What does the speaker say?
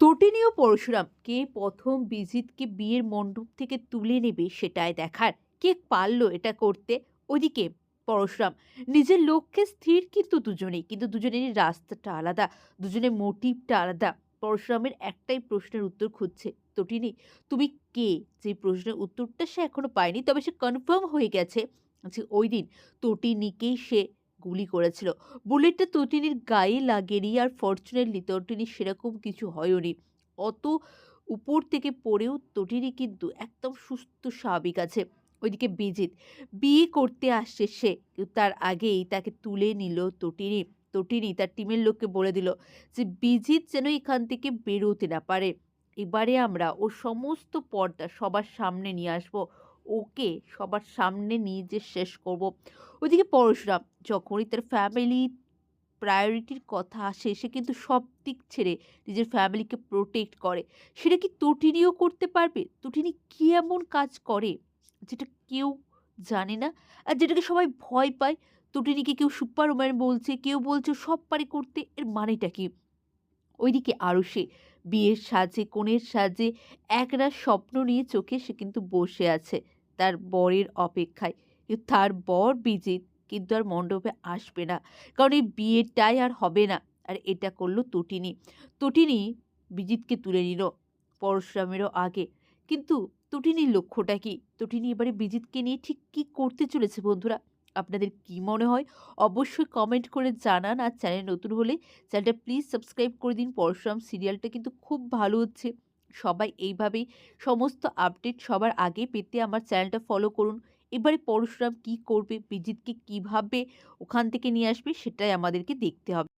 তটিনী ও পরশুরাম কে প্রথম বিজিতকে বিয়ের মণ্ডপ থেকে তুলে নেবে সেটাই দেখার। কে পারল এটা করতে? ওদিকে পরশুরাম। নিজের লক্ষ্যে স্থির কিন্তু দুজনেই, কিন্তু দুজনেরই রাস্তাটা আলাদা, দুজনের মোটিভটা আলাদা। পরশুরামের একটাই প্রশ্নের উত্তর খুঁজছে তটিনী, তুমি কে? যে প্রশ্নের উত্তরটা সে এখনও পায়নি, তবে সে কনফার্ম হয়ে গেছে যে ওই দিন তটিনীকেই সে গুলি করেছিল। বুলেটটা তটিনীর গায়ে লাগেনি আর ফরচুনেটলি তটিনীর সেরকম কিছু হয়নি। অত উপর থেকে পড়েও তটিনী কিন্তু একদম সুস্থ স্বাভাবিক আছে। ওইদিকে বিজিত বিয়ে করতে আসছে সে। তার আগেই তাকে তুলে নিল তটিনী তটিনী তার টিমের লোককে বলে দিল যে বিজিত যেন এখান থেকে বেরোতে না পারে। এবারে আমরা ওর সমস্ত পর্দা সবার সামনে নিয়ে আসব। ওকে সবার সামনে নিয়ে যে শেষ করব। ওইদিকে পরশুরাম যখনই তার ফ্যামিলি প্রায়োরিটির কথা আসে, সে কিন্তু সব দিক ছেড়ে নিজের ফ্যামিলিকে প্রোটেক্ট করে। সেটা কি তটিনীও করতে পারবে? তটিনী কি এমন কাজ করে যেটা কেউ জানে না? আর যেটাকে সবাই ভয় পায়? তটিনীকে কেউ সুপার ওম্যান বলছে, কেউ বলছে সব পারে করতে? এর মানেটা কি? ওইদিকে আরও সে বিয়ের সাজে, কনের সাজে, একরা স্বপ্ন নিয়ে চোখে সে কিন্তু বসে আছে। তার বরের অপেক্ষায়। কিন্তু তার বর বিজিত, কিন্তু আর মণ্ডপে আসবে না। কারণ এই বিয়েটাই আর হবে না। আর এটা করল তটিনী। তটিনী বিজিতকে তুলে নিল পরশুরামেরও আগে। কিন্তু তটিনীর লক্ষ্যটা কি? তটিনী এবারে বিজিতকে নিয়ে ঠিক কী করতে চলেছে বন্ধুরা? আপনাদের কি মনে হয়? অবশ্যই কমেন্ট করে জানান। আর চ্যানেল নতুন হলে চ্যানেলটা প্লিজ সাবস্ক্রাইব করে দিন। পরশুরাম সিরিয়ালটা কিন্তু খুব ভালো হচ্ছে। সবাই এইভাবেই সমস্ত আপডেট সবার আগে পেতে আমার চ্যানেলটা ফলো করুন। এবারে পরশুরাম কি করবে, বিজিতকে কীভাবে ওখান থেকে নিয়ে আসবে, সেটাই আমাদেরকে দেখতে হবে।